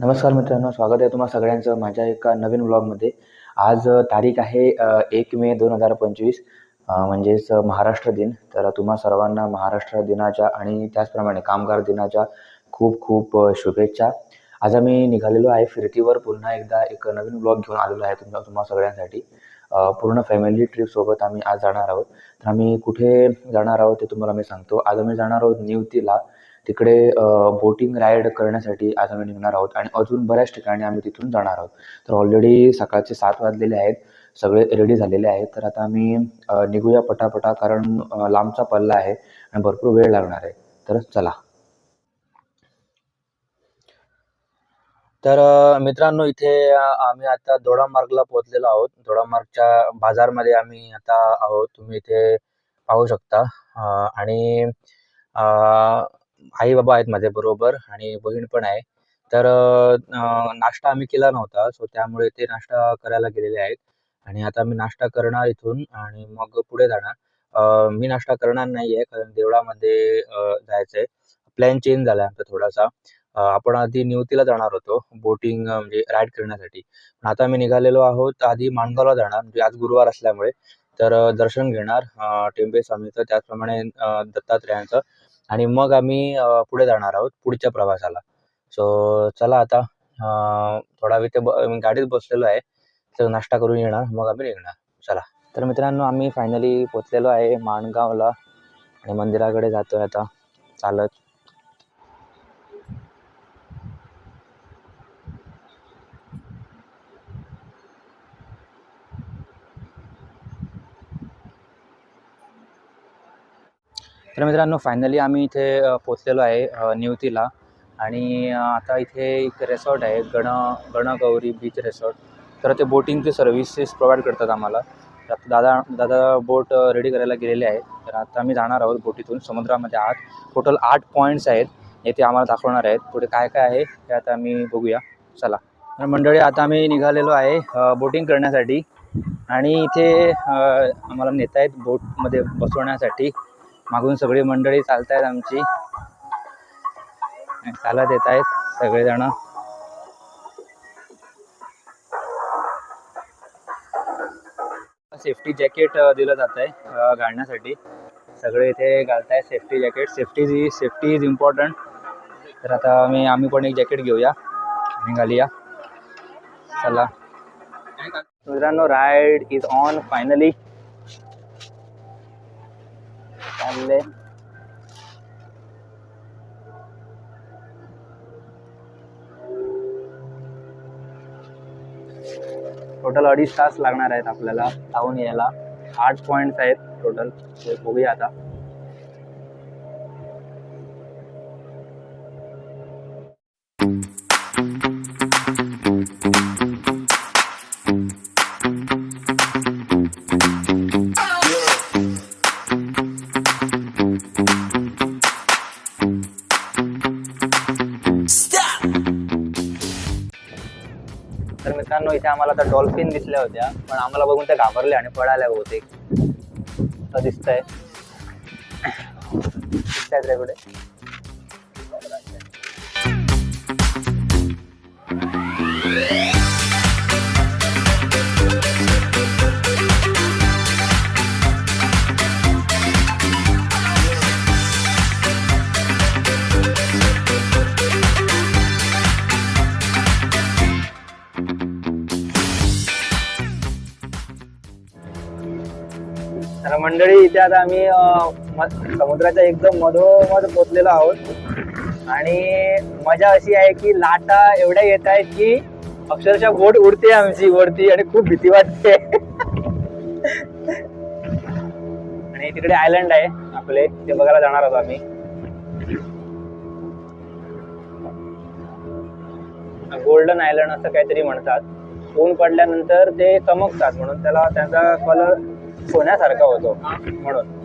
नमस्कार मित्रांनो स्वागत आहे तुम्हाला सगळ्यांचं माझ्या एका नवीन ब्लॉगमध्ये आज तारीख आहे एक मे दोन हजार पंचवीस म्हणजेच महाराष्ट्र दिन. तर तुम्हा सर्वांना महाराष्ट्र दिनाच्या आणि त्याचप्रमाणे कामगार दिनाच्या खूप खूप शुभेच्छा. आज आम्ही निघालेलो आहे फिरतीवर. पुन्हा एकदा एक नवीन ब्लॉग घेऊन आलेलो आहे तुमच्या तुम्हा सगळ्यांसाठी. पूर्ण फॅमिली ट्रिपसोबत आम्ही आज जाणार आहोत. तर आम्ही कुठे जाणार आहोत ते तुम्हाला मी सांगतो. आज आम्ही जाणार आहोत निवतीला तिकडे बोटिंग राईड करण्यासाठी आज आम्ही निघणार आहोत आणि अजून बऱ्याच ठिकाणी आम्ही तिथून जाणार आहोत. तर ऑलरेडी सकाळचे सात वाजलेले आहेत. सगळे रेडी झालेले आहेत. तर आता आम्ही निघूया पटापटा कारण लांबचा पल्ला आहे आणि भरपूर वेळ लागणार आहे. तर चला. तर मित्रांनो इथे आम्ही आता दोडामार्गला पोहोचलेलो आहोत. दोडामार्गच्या बाजारमध्ये आम्ही आता आहोत. तुम्ही इथे पाहू शकता. आणि आई बाबा आहेत माझ्या बरोबर आणि बहीण पण आहे. तर नाश्ता आम्ही केला नव्हता सो त्यामुळे ते नाश्ता करायला गेलेले आहेत. आणि आता मी नाश्ता करणार इथून आणि मग पुढे जाणार. मी नाश्ता करणार नाही आहे कारण देवळामध्ये जायचंय. जायचं आहे प्लॅन चेंज झाला आहे आमचा थोडासा. आपण आधी निवतीला जाणार होतो बोटिंग म्हणजे राईड करण्यासाठी. पण आता आम्ही निघालेलो आहोत आधी माणगावला जाणार म्हणजे आज गुरुवार असल्यामुळे. तर दर्शन घेणार टेंबे स्वामीचं त्याचप्रमाणे दत्तात्रेयांचं. आणि मग आम्ही पुढे जाणार आहोत पुढच्या प्रवासाला. सो चला आता थोडा वेळ ते ब गाडीत बसलेलो आहे. तर नाश्ता करून येणार मग आम्ही निघणार. चला. तर मित्रांनो आम्ही फायनली पोचलेलो आहे माणगावला. आणि मंदिराकडे जातोय आता. चालत. तर मित्रांनो फायनली आम्ही इथे पोचलेलो आहे अ, निवतीला. आणि आता इथे एक रेसॉर्ट आहे गण गणगौरी बीच रेसॉर्ट तर ते बोटिंगची सर्व्हिसेस प्रोव्हाइड करतात आम्हाला. तर दादा दादा बोट रेडी करायला गेलेले आहे तर आता आम्ही जाणार आहोत बोटीतून समुद्रामध्ये आत. टोटल आठ पॉईंट्स आहेत येथे आम्हाला दाखवणार आहेत. पुढे काय काय आहे ते आता आम्ही बघूया. चला. तर मंडळी आता आम्ही निघालेलो आहे बोटिंग करण्यासाठी. आणि इथे आम्हाला नेत आहेत बोटमध्ये बसवण्यासाठी. मागून सगळी मंडळी चालत आहेत आमची चालत येत आहेत सगळेजण. सेफ्टी जॅकेट दिलं जात आहे घालण्यासाठी. सगळे इथे घालताय safety jacket. Safety is safety is important. तर आता आम्ही आम्ही पण एक जॅकेट घेऊया आणि घालूया. चला. मित्रांनो राईड इज ऑन फायनली. चालले टोटल अडीच तास लागणार आहेत आपल्याला धावून यायला. आठ पॉईंट्स आहेत टोटल ते बघूया आता. आम्हाला त्या डॉल्फिन दिसल्या होत्या पण आम्हाला बघून त्या घाबरल्या आणि पळाल्या बहुतेक. असं दिसतंय. दिसतायत रे कुठे तर मंडळी इथे आता आम्ही म- समुद्राच्या एकदम मधोमध पोचलेलो आहोत. आणि मजा अशी आहे की लाटा एवढ्या येत आहेत की अक्षरशः बोट उडते आमची वरती आणि खूप भीती वाटते. आणि तिकडे आयलंड आहे आपले ते बघायला जाणार आहोत आम्ही. गोल्डन आयलंड असं काहीतरी म्हणतात. ऊन पडल्यानंतर ते चमकतात म्हणून त्याला त्यांचा कलर सोन्यासारखा होतो. म्हणून.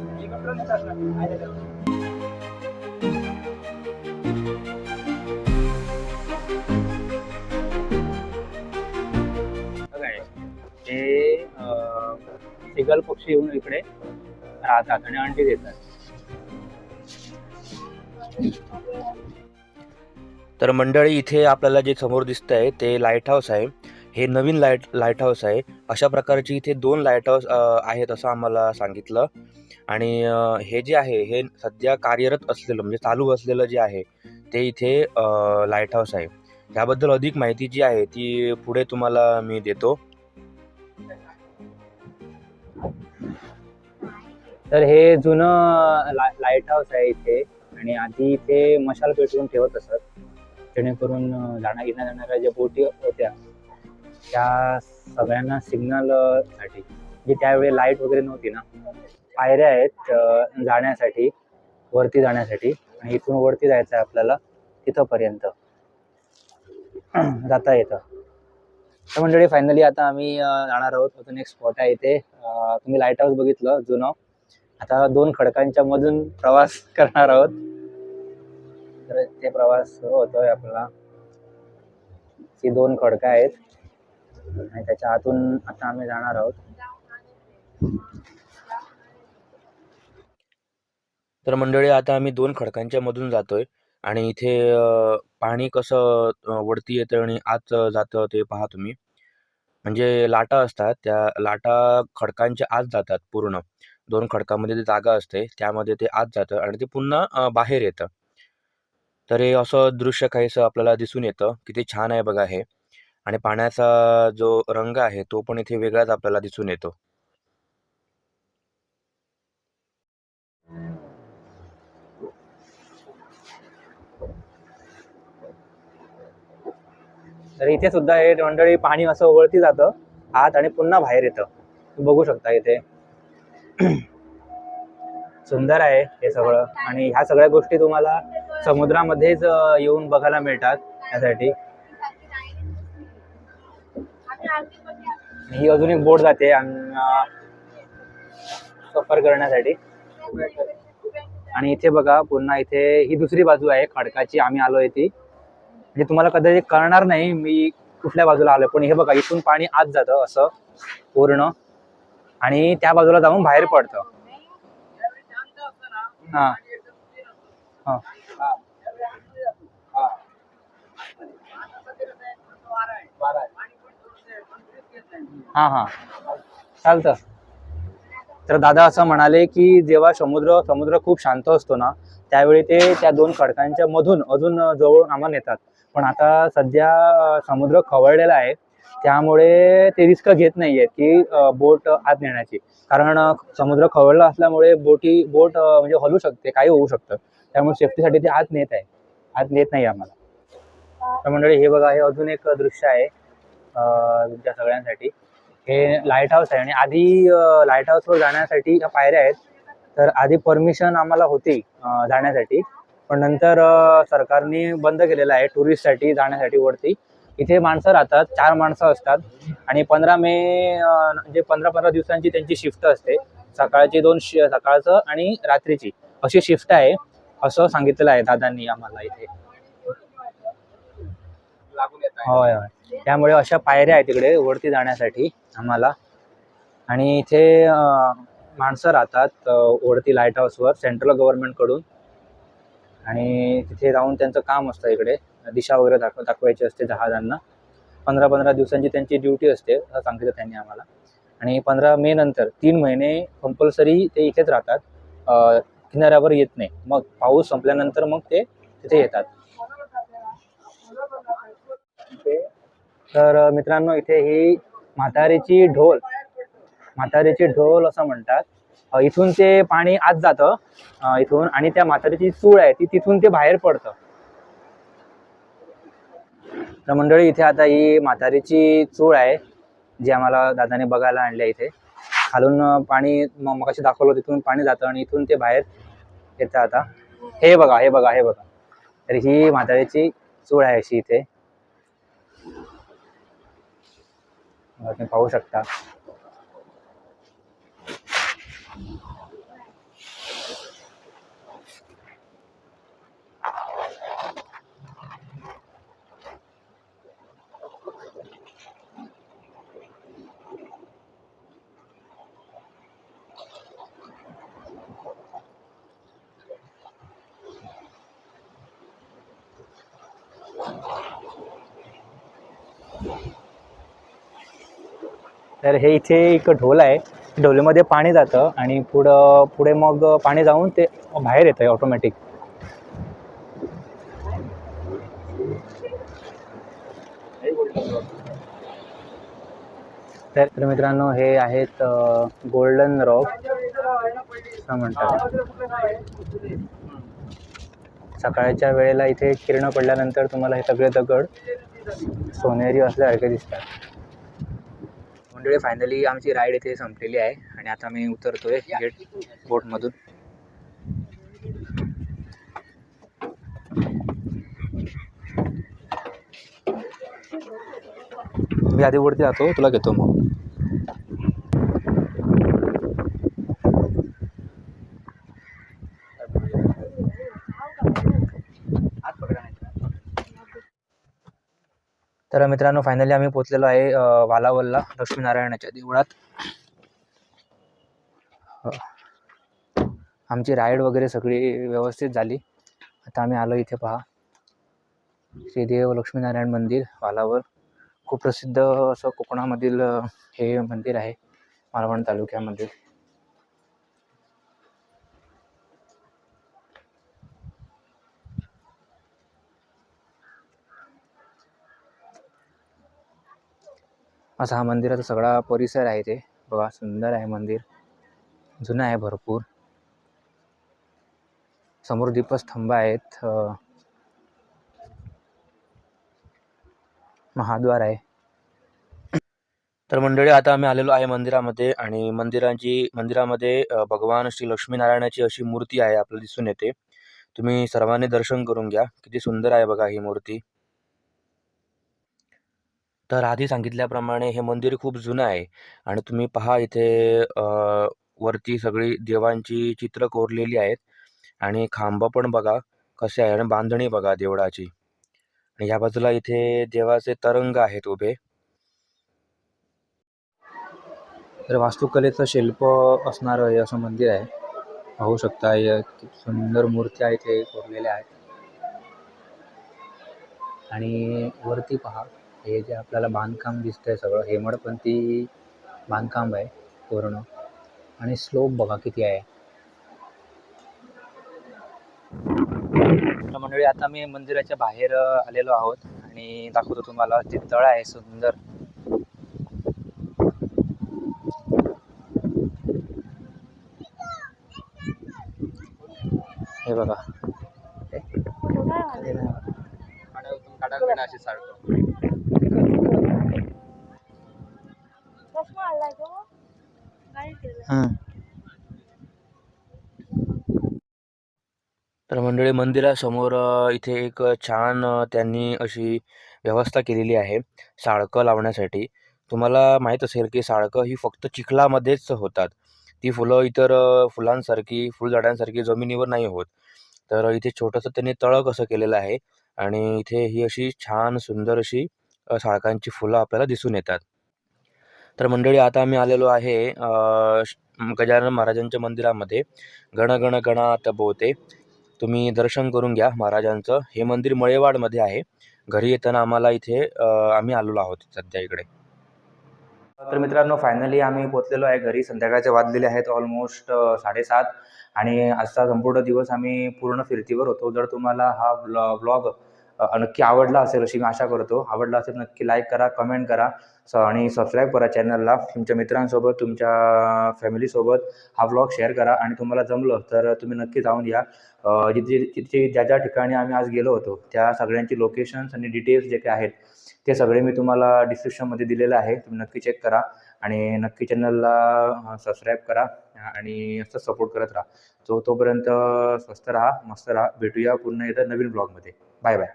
हे. सिगल पक्षी येऊन इकडे राहतात आणि अंडी देतात. तर मंडळी इथे आपल्याला जे समोर दिसत आहे ते लाइट हाऊस आहे. हे नवीन लाइट लाइट हाऊस आहे. अशा प्रकारची इथे दोन लाइट हाऊस आहेत असं आम्हाला सांगितलं. आणि हे जे आहे हे सध्या कार्यरत असलेलं म्हणजे चालू असलेलं जे आहे ते इथे लाइट हाऊस आहे. ह्याबद्दल अधिक माहिती जी आहे ती पुढे तुम्हाला मी देतो. तर हे जुनं ला, लाइट हाऊस आहे इथे. आणि आधी इथे मशाल पेटवून ठेवत असत. जेणेकरून अं, जाण्या येण्या जाणाऱ्या ज्या बोटी होत्या त्या सगळ्यांना सिग्नलसाठी. म्हणजे त्यावेळी लाइट वगैरे नव्हती ना. पायऱ्या आहेत जाण्यासाठी वरती जाण्यासाठी. आणि इथून वरती जायचं आहे आपल्याला तिथंपर्यंत. जाता येतं. तर मंडळी फायनली आता आम्ही जाणार आहोत. अजून एक स्पॉट आहे इथे. तुम्ही लाइट हाऊस बघितलं जुनं. आता दोन खडकांच्या मधून प्रवास करणार आहोत. तर ते प्रवास सुरू होतोय आपला. ही दोन खडकं आहेत. आणि त्याच्या आतून आता आम्ही जाणार आहोत. तर मंडळी आता आम्ही दोन खडकांच्या मधून जातोय आणि इथे पाणी कसं वरती येतं आणि आत जातं ते पहा तुम्ही. म्हणजे लाटा असतात त्या लाटा खडकांच्या आत जातात पूर्ण. दोन खडकामध्ये जागा असते त्यामध्ये ते आत जातं आणि ते पुन्हा बाहेर येतं. तर हे असं दृश्य काहीसं आपल्याला दिसून येतं किती छान आहे बघा हे. आणि पाण्याचा जो रंग आहे तो पण इथे वेगळाच आपल्याला दिसून येतो. तर इथे सुद्धा हे मंडळी पाणी असं वळती जातं आत आणि पुन्हा बाहेर येतं. बघू शकता इथे. सुंदर आहे हे सगळं. आणि ह्या सगळ्या गोष्टी तुम्हाला समुद्रामध्येच येऊन बघायला मिळतात त्यासाठी ही अजून एक बोट जाते सफर करण्यासाठी. आणि इथे बघा पुन्हा इथे ही दुसरी बाजू आहे खडकाची आम्ही आलोय ती. म्हणजे तुम्हाला कदाचित कळणार नाही मी कुठल्या बाजूला आलोय पण हे बघा इथून पाणी आत जातं असं पूर्ण. आणि त्या बाजूला जाऊन बाहेर पडतं. हा. हा. हा हा. चालतं. तर दादा असं म्हणाले की जेव्हा समुद्र समुद्र खूप शांत असतो ना त्यावेळी ते त्या दोन खडकांच्या मधून अजून जवळून आम्हाला नेतात. पण आता सध्या समुद्र खवळलेला आहे त्यामुळे ते रिस्क घेत नाही आहेत की बोट आत नेण्याची. कारण समुद्र खवळला असल्यामुळे बोटी बोट म्हणजे हलू शकते काही होऊ शकतं. त्यामुळे सेफ्टीसाठी ते आत नेत आहे. आत नेत नाही आम्हाला. तर मंडळी हे बघा हे अजून एक दृश्य आहे. तुमच्या सगळ्यांसाठी. हे लाइट हाऊस आहे आणि आधी लाइट हाऊसवर जाण्यासाठी या पायऱ्या आहेत तर आधी परमिशन आम्हाला होती जाण्यासाठी. पण नंतर सरकारने बंद केलेलं आहे टुरिस्टसाठी जाण्यासाठी वरती. इथे माणसं राहतात चार माणसं असतात. आणि पंधरा मे म्हणजे पंधरा पंधरा दिवसांची त्यांची शिफ्ट असते. सकाळची दोन शि सकाळचं आणि रात्रीची. अशी शिफ्ट आहे असं सांगितलेलं आहे दादांनी आम्हाला इथे. होय होय. त्यामुळे अशा पायऱ्या आहेत तिकडे वरती जाण्यासाठी आम्हाला. आणि इथे माणसं राहतात वरती लाइट हाऊसवर सेंट्रल गव्हर्नमेंटकडून आणि तिथे जाऊन त्यांचं काम असतं इकडे. दिशा वगैरे दाखव दाखवायची असते जहाजांना. पंधरा पंधरा दिवसांची त्यांची ड्युटी असते असं सांगितलं त्यांनी आम्हाला. आणि पंधरा मे नंतर तीन महिने कंपल्सरी ते इथेच राहतात. किनाऱ्यावर येत नाही. मग पाऊस संपल्यानंतर मग ते तिथे येतात. तर मित्रांनो इथे ही म्हातारीची ढोल म्हातारीची ढोल असं म्हणतात. इथून ते पाणी आत जातं इथून आणि त्या म्हातारीची चूळ आहे ती तिथून ते बाहेर पडतं. तर मंडळी इथे आता ही म्हातारीची चूळ आहे जी आम्हाला दादाने बघायला आणल्या इथे. खालून पाणी मग मगाशी दाखवलं तिथून पाणी जातं आणि इथून ते बाहेर येतं आता. हे बघा हे बघा हे बघा. तर ही म्हातारीची चूळ आहे अशी इथे. तुम्ही पाहू शकता Thank you. तर हे इथे एक ढोल आहे. ढोलीमध्ये पाणी जातं आणि पुढं पुढे मग पाणी जाऊन ते बाहेर येतं ऑटोमॅटिक तर तर मित्रांनो हे आहेत गोल्डन रॉक असं म्हणतात. सकाळच्या वेळेला इथे किरण पडल्यानंतर तुम्हाला हे सगळे दगड सोनेरी असल्यासारखे दिसतात. मंडळी फायनली आमची राईड इथे संपलेली आहे आणि आता मी उतरतोय गेट बोटमधून मी आधी वरती जातो तुला घेतो मग. तर मित्रांनो फायनली आम्ही पोचलेलो आहे वालावलला लक्ष्मीनारायणाच्या देवळात. आमची राईड वगैरे सगळी व्यवस्थित झाली. आता आम्ही आलो इथे पहा. श्रीदेव लक्ष्मीनारायण मंदिर वालावल. खूप प्रसिद्ध असं कोकणामधील हे मंदिर आहे मालवण तालुक्यामध्ये असा हा मंदिराचा सगळा परिसर आहे ते. बघा सुंदर आहे मंदिर. जुनं आहे भरपूर. समोर दीपस्तंभ आहेत. महाद्वार आहे. तर मंडळी आता आम्ही आलेलो आहे मंदिरामध्ये आणि मंदिराची मंदिरामध्ये भगवान श्री लक्ष्मीनारायणाची अशी मूर्ती आहे आपल्याला दिसून येते. तुम्ही सर्वांनी दर्शन करून घ्या. किती सुंदर आहे बघा ही मूर्ती. तर आधी सांगितल्याप्रमाणे हे मंदिर खूप जुनं आहे आणि तुम्ही पहा इथे वरती सगळी देवांची चित्र कोरलेली आहेत आणि खांब पण बघा कसे आहे आणि बांधणी बघा देवळाची. आणि या बाजूला इथे देवाचे तरंग आहेत उभे. तर वास्तुकलेचं शिल्प असणारं हे असं मंदिर आहे. पाहू शकता सुंदर मूर्त्या इथे कोरलेल्या आहेत. आणि वरती पहा. हे जे आपल्याला बांधकाम दिसतंय सगळं हेमडपंथी बांधकाम आहे पूर्ण. आणि स्लोप बघा किती आहे. मंडळी आता मी मंदिराच्या बाहेर आलेलो आहोत आणि दाखवतो तुम्हाला ते तळ आहे सुंदर. हे बघा. खाली तर मंडळी मंदिरासमोर इथे एक छान त्यांनी अशी व्यवस्था केलेली आहे साळकं लावण्यासाठी. तुम्हाला माहीत असेल की साळकं ही फक्त चिखलामध्येच होतात. ती फुलं इतर फुलांसारखी फुलझाडांसारखी जमिनीवर नाही होत. तर इथे छोटंसं त्यांनी तळं कसं केलेलं आहे आणि इथे ही अशी छान सुंदर अशी साळकांची फुलं आपल्याला दिसून येतात. तर मंडळी आता आम्ही आलेलो आहे श- गजानन महाराजांच्या मंदिरामध्ये. गण गण गणात बोते. तुम्ही दर्शन करून घ्या महाराजांचं. हे मंदिर मळेवाडमध्ये आहे. घरी येताना आम्हाला इथे आम्ही आलेलो आहोत सध्या इकडे. तर मित्रांनो फायनली आम्ही पोचलेलो आहे घरी. संध्याकाळचे वाजलेले आहेत ऑलमोस्ट साडेसात. आणि आजचा संपूर्ण दिवस आम्ही पूर्ण फिरतीवर होतो. जर तुम्हाला हा ब्लॉ ब्लॉग नक्की आवडला असेल अशी मी आशा करतो. आवडला असेल नक्की लाईक करा कमेंट करा. स आणि सबस्क्राईब करा चॅनलला तुमच्या मित्रांसोबत तुमच्या फॅमिलीसोबत हा ब्लॉग शेअर करा. आणि तुम्हाला जमलं तर तुम्ही नक्की जाऊन या. जिथे जिथे ज्या ज्या ठिकाणी आम्ही आज गेलो होतो त्या सगळ्यांची लोकेशन्स आणि डिटेल्स जे काही आहेत ते सगळे मी तुम्हाला डिस्क्रिप्शनमध्ये दिलेलं आहे. तुम्ही नक्की चेक करा. आणि नक्की चॅनलला सबस्क्राईब करा. आणि असं सपोर्ट करत राहा. तो तोपर्यंत स्वस्त राहा मस्त राहा. भेटूया पुन्हा एकदा नवीन ब्लॉगमध्ये बाय बाय